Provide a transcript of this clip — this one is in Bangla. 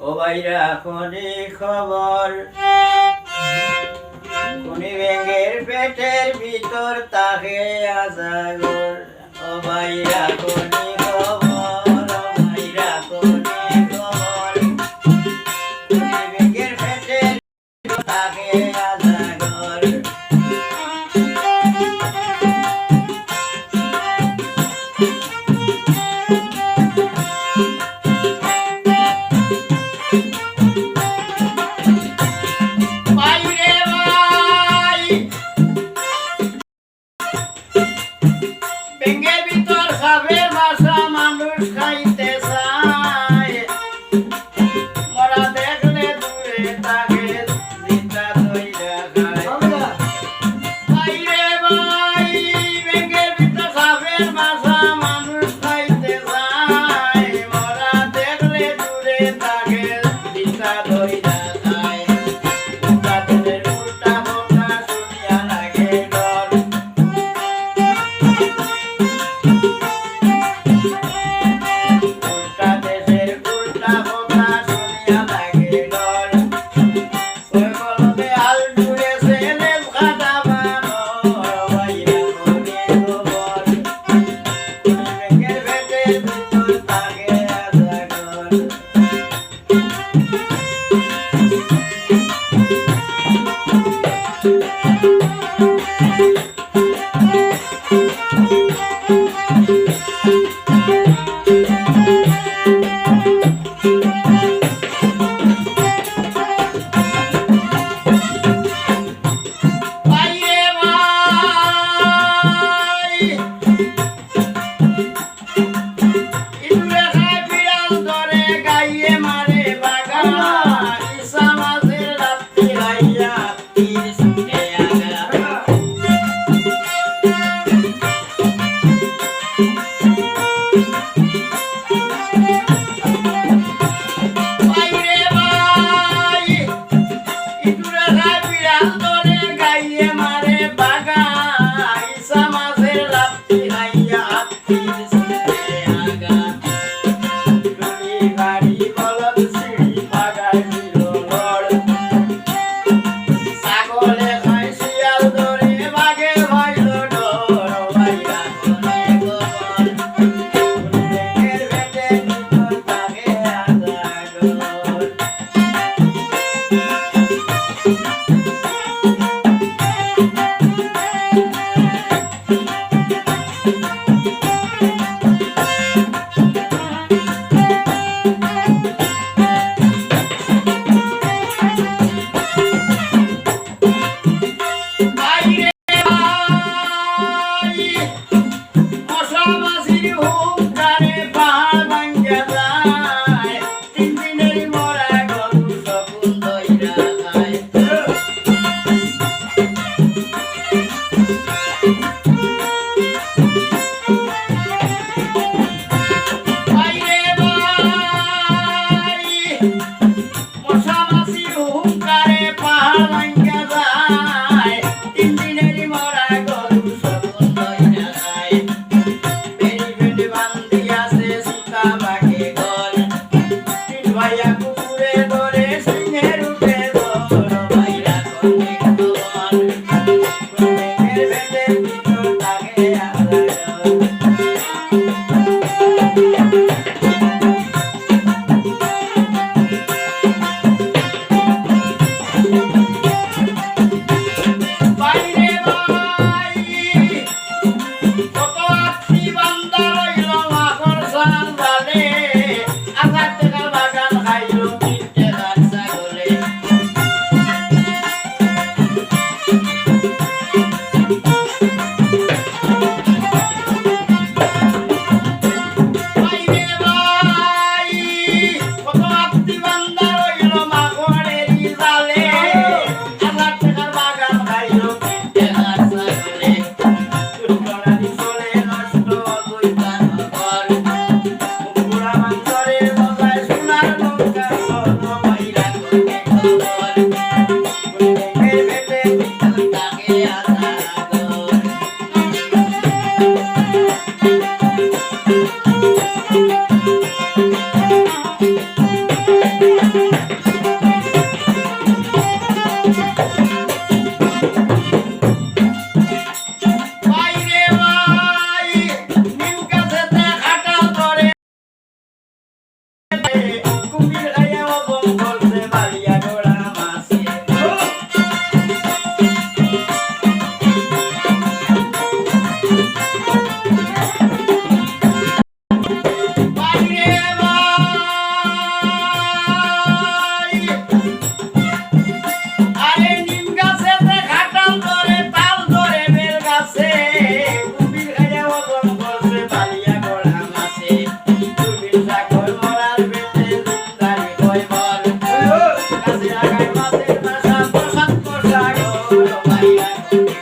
ও বাইরা খনি খবর? খুনি ব্যাঙের পেটের ভিতর তাকে আজাগর? ও বাইরা and Thank you. Thank you.